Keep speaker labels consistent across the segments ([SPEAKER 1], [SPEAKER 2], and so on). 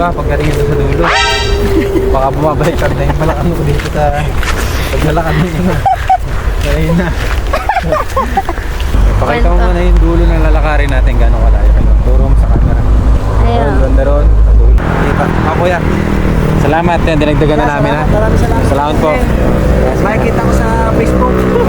[SPEAKER 1] ba pagdating ito sa dulo? Baka bumabalik ka na yung malakan mo dito sa paglalakad mo na. Kaya na. Pakita mo muna yung dulo ng lalakarin natin gano'ng kalayo. Ano, turo mo sa camera.
[SPEAKER 2] Ayan.
[SPEAKER 1] Doon, banda ron. Dito. Ah, kuya. Salamat yan, dinagdagan na namin ha.
[SPEAKER 3] Salamat
[SPEAKER 1] po.
[SPEAKER 3] Makikita ko sa Facebook.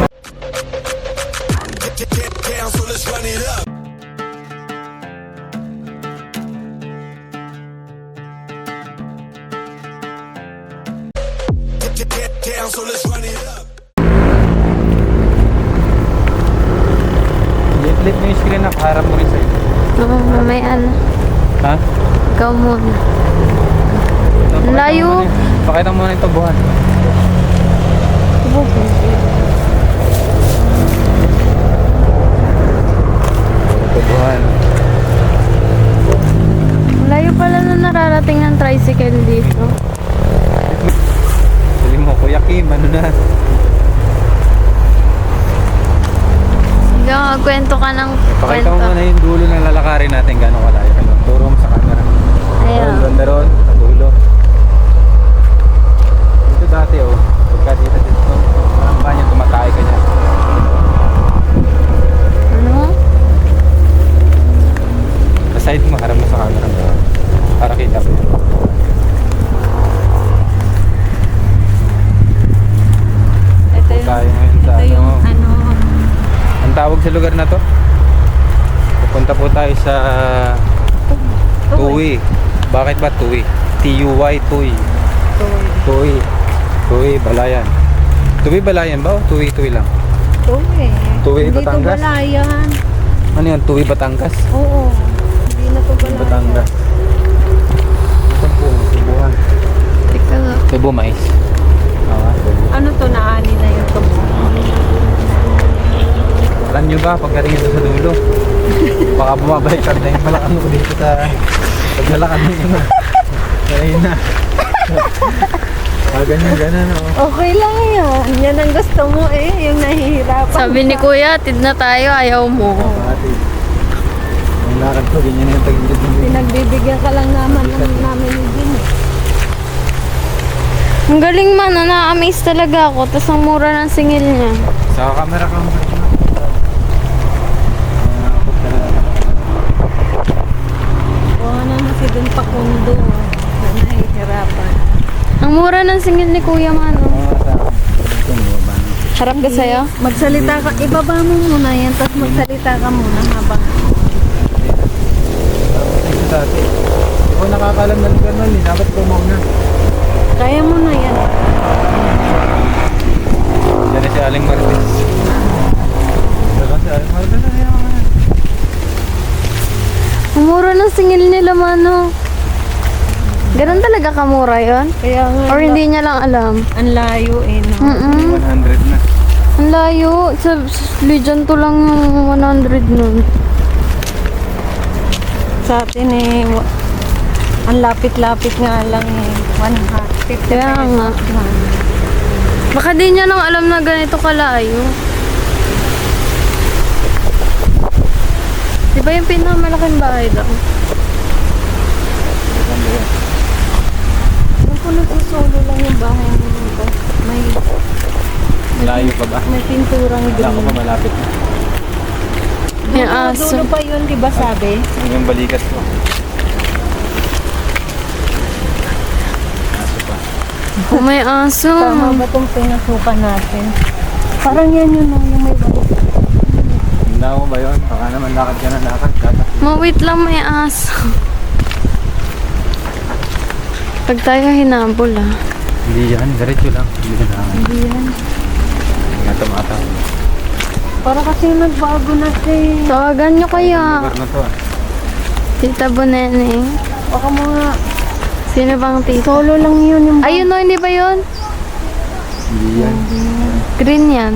[SPEAKER 1] I-flip mo yung screen na harap mo rin sa'yo.
[SPEAKER 2] Oo, mamaya ano.
[SPEAKER 1] Ha?
[SPEAKER 2] Ikaw muna.
[SPEAKER 1] Mo
[SPEAKER 2] Layo.
[SPEAKER 1] Pakita mo muna yung tubuhan. Tubuhan.
[SPEAKER 2] Layo pala na nararating ng tricycle dito.
[SPEAKER 1] Mo, Kuya Kim, ano na?
[SPEAKER 2] Sige, kwento ka ng
[SPEAKER 1] Pakita
[SPEAKER 2] kwento.
[SPEAKER 1] mo muna yung dulo ng lalakarin natin gano'ng kalayo. Ano, turo mo sa camera.
[SPEAKER 2] Ayan.
[SPEAKER 1] Doon, banda ron, sa dulo. Dito dati oh. Pagka dito dito, parang banyo tumatay ka dyan. Sa lugar na to? Pupunta po tayo sa Tuwi. Bakit ba Tuwi? T-U-Y, Tuwi. Tuwi. Tuwi, Balayan. Tuwi, Balayan ba? O Tuwi, Tuwi lang?
[SPEAKER 4] Tuwi.
[SPEAKER 1] Tuwi, Batangas?
[SPEAKER 4] to balayan.
[SPEAKER 1] Ano yun? Tuwi, Batangas?
[SPEAKER 4] Oo. Hindi na to balayan.
[SPEAKER 1] Batangas. Ito po, Subuhan.
[SPEAKER 2] Teka nga.
[SPEAKER 1] Cebu, mais. Cebu.
[SPEAKER 4] Ano to naani na yung tubo?
[SPEAKER 1] Alam nyo ba, pagdating ito sa dulo, baka bumabalik ka na yung malakan mo dito sa paglalakad mo na. Kaya na. Ah, ganyan, ganyan, oh.
[SPEAKER 4] Okay lang yan. Yan ang gusto mo eh. Yung nahihirapan.
[SPEAKER 2] Sabi ni. Kuya, tid na tayo, ayaw mo.
[SPEAKER 1] Kapatid. Ang lakad ko, ganyan yung tagilid mo.
[SPEAKER 4] Pinagbibigyan ka lang naman ng namin Jim. eh.
[SPEAKER 2] Ang galing man, na na-amaze talaga ako. Tapos ang mura ng singil niya.
[SPEAKER 1] Sa camera ka mo.
[SPEAKER 4] Oo Pakundo. oh, Na nahihirapan.
[SPEAKER 2] Ang mura ng singil ni Kuya Mano. Harap ka sa'yo?
[SPEAKER 4] Magsalita ka. Ibaba mo muna yan. Tapos magsalita ka muna habang.
[SPEAKER 1] Dati. Hindi ko nakakalam ng ganun eh. Dapat ko mauna.
[SPEAKER 4] Kaya mo na yan.
[SPEAKER 1] Yan na si Aling Martes. Diba si Aling Martes?
[SPEAKER 2] Ang mura ng singil nila, Mano. Ganun talaga kamura yon?
[SPEAKER 4] Kaya nga.
[SPEAKER 2] Or hindi niya lang alam?
[SPEAKER 4] Ang layo eh. No?
[SPEAKER 2] Mm-mm.
[SPEAKER 1] 100 na.
[SPEAKER 2] Ang layo. Sa, sa Legion to lang yung 100 nun.
[SPEAKER 4] Sa atin eh. Ang lapit-lapit nga lang eh. 150
[SPEAKER 2] Kaya nga. Baka di niya lang alam na ganito kalayo. Di ba yung pinakamalaking bahay daw?
[SPEAKER 4] Ko nagsusolo lang yung bahay mo nito. May,
[SPEAKER 1] Layo pa ba?
[SPEAKER 4] may pinturang
[SPEAKER 1] Wala ko pa
[SPEAKER 4] green.
[SPEAKER 1] malapit na.
[SPEAKER 2] Yung aso.
[SPEAKER 4] dulo pa yun, di ba sabi?
[SPEAKER 1] Yun yung balikat ko.
[SPEAKER 2] Oh, may aso.
[SPEAKER 4] Tama ba itong pinasukan natin? Parang yan yun, no, yung may balik.
[SPEAKER 1] Tanda mo ba yun? Baka naman lakad ka na lakad. Kata.
[SPEAKER 2] Mawait lang may aso. Pag tayo hinabol ah.
[SPEAKER 1] Hindi yan. Diretso lang. Hindi na.
[SPEAKER 4] Hindi yan.
[SPEAKER 1] Nga tumataw.
[SPEAKER 4] Para kasi nagbago na si...
[SPEAKER 2] Tawagan nyo kaya.
[SPEAKER 1] Lugar na to ah.
[SPEAKER 2] Tita Boneneng.
[SPEAKER 4] Baka mga
[SPEAKER 2] Sino bang tita?
[SPEAKER 4] solo lang yun yung...
[SPEAKER 2] Ayun no, hindi ba yun?
[SPEAKER 1] Hindi yan.
[SPEAKER 2] Green yan.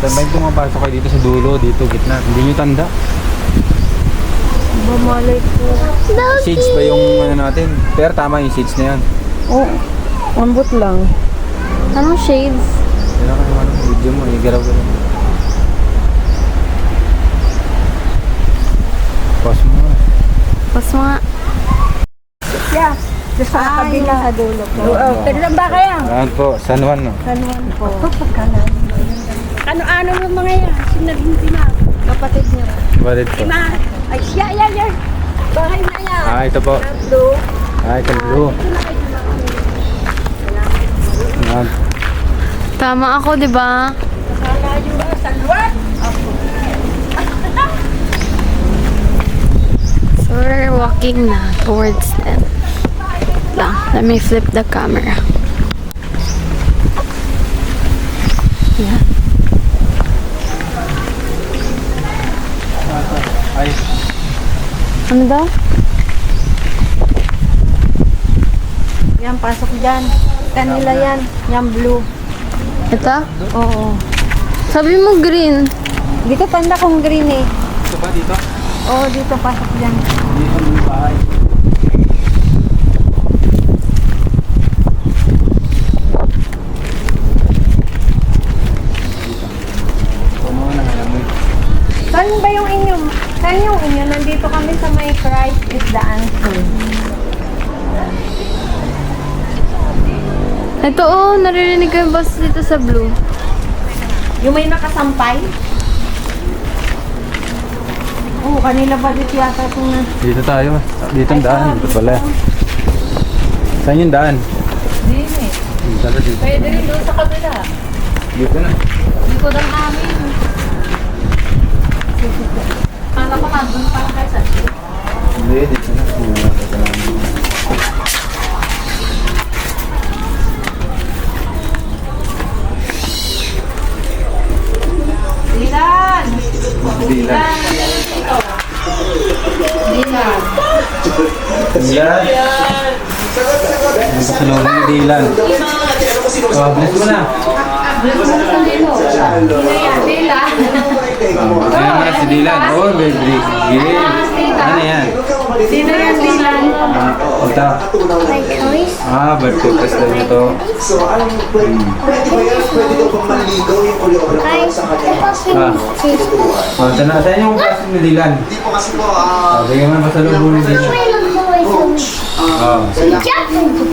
[SPEAKER 1] Saan ba yung pumapasok kayo dito sa dulo, dito, gitna? Hindi nyo tanda.
[SPEAKER 4] Bumalay ko.
[SPEAKER 1] Shades ba yung ano natin? Pero tama yung shades na yan.
[SPEAKER 4] Oo. Oh, ambot lang.
[SPEAKER 2] Anong shades?
[SPEAKER 1] Kailangan ka yung ano, video mo, igaraw-garaw.
[SPEAKER 2] mga.
[SPEAKER 4] Yeah. Doon sa kabila sa dulo po.
[SPEAKER 3] Oo, kailan ba kaya?
[SPEAKER 1] Ayan po, San Juan no.
[SPEAKER 4] Kanuan po.
[SPEAKER 3] Ano-ano yung mga yan? Sinagin na.
[SPEAKER 4] Kapatid niya.
[SPEAKER 1] Balik po.
[SPEAKER 3] Ma, ay, siya, yan, yan. Bahay na yan.
[SPEAKER 1] Ah, ito po.
[SPEAKER 3] Blue.
[SPEAKER 1] Ah, ito blue. Ayan.
[SPEAKER 2] Tama ako, di ba?
[SPEAKER 3] Kala yung mga salwan.
[SPEAKER 2] So we're walking na towards them. Lang, let me flip the camera. Ano daw?
[SPEAKER 4] Yan, pasok dyan. Kanila yan. Yan, blue.
[SPEAKER 2] Ito?
[SPEAKER 4] Oo.
[SPEAKER 2] Sabi mo green.
[SPEAKER 4] Dito tanda kong green eh.
[SPEAKER 1] ito ba dito?
[SPEAKER 4] Oo, dito pasok dyan.
[SPEAKER 1] Dito yung bahay. Puno na alam mo.
[SPEAKER 4] Saan ba yung inyo? Inyo? Nandito kami sa may Christ is the answer.
[SPEAKER 2] Ito oh, naririnig ko yung bus dito sa blue.
[SPEAKER 4] Yung may nakasampay? Oo, kanila ba dito yata itong na...
[SPEAKER 1] Dito tayo. Dito ang daan. Dito pala. Saan yung daan?
[SPEAKER 4] Dito eh.
[SPEAKER 1] Dito dito.
[SPEAKER 4] Pwede rin doon sa kabila.
[SPEAKER 1] Dito na.
[SPEAKER 4] Likod ang amin. Kala ko nandun pa kayo sa
[SPEAKER 1] Hindi, dito na.
[SPEAKER 4] Dilan!
[SPEAKER 1] Dilan.
[SPEAKER 4] Dilan!
[SPEAKER 1] Dilan. Ano sa loob ng Dilan? Oh, bless mo na.
[SPEAKER 4] Dilan!
[SPEAKER 1] Ayan na si Dilan. Oh, baby. Gil. Ano yan?
[SPEAKER 4] Sino yan, Dilan?
[SPEAKER 1] Ah, ito. Ah, birthday present mo to.
[SPEAKER 5] So, ang pwede, ba yan? Pwede daw bang manligaw yung uli-uli sa kanya?
[SPEAKER 1] Ah. Oh, ito na. Saan yung class ni Dilan?
[SPEAKER 5] Hindi po kasi po, ah,
[SPEAKER 1] bigyan mo na pa sa loob ni
[SPEAKER 5] ah,
[SPEAKER 1] Oh.